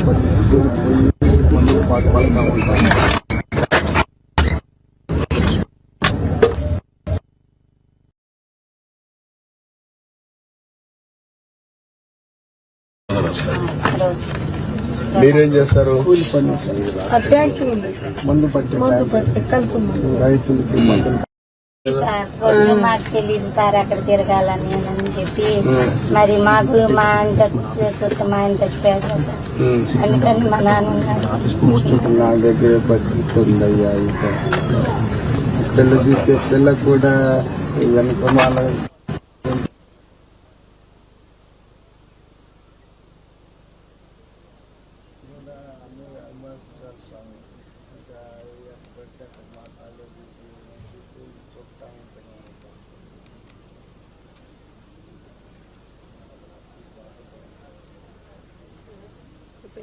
పడుతూ ఉంటాం మీరేం చేస్తారు మందు పట్టి మందు పట్టి కలుపు మందు రైతులకి కొంచెం మాకు తెలియదు సార్ అక్కడ తిరగాలని. అని చెప్పి మరి మాకు మా ఆయన చుట్టూ మా ఆయన చచ్చిపోయాడు కదా సార్. అందుకని మా నాన్న ఉన్నారు నా దగ్గర బతుకుతుందయ్యా ఇక పిల్ల చూస్తే పిల్లకు కూడా వెనక మన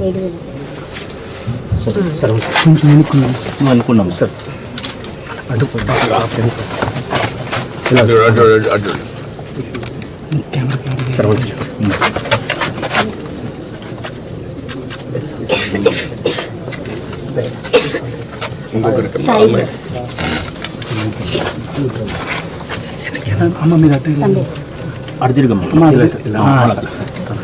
వేలు. అనుకున్నాం సార్ సాయి సార్ అమ్మ మీరు అటు తండ్రి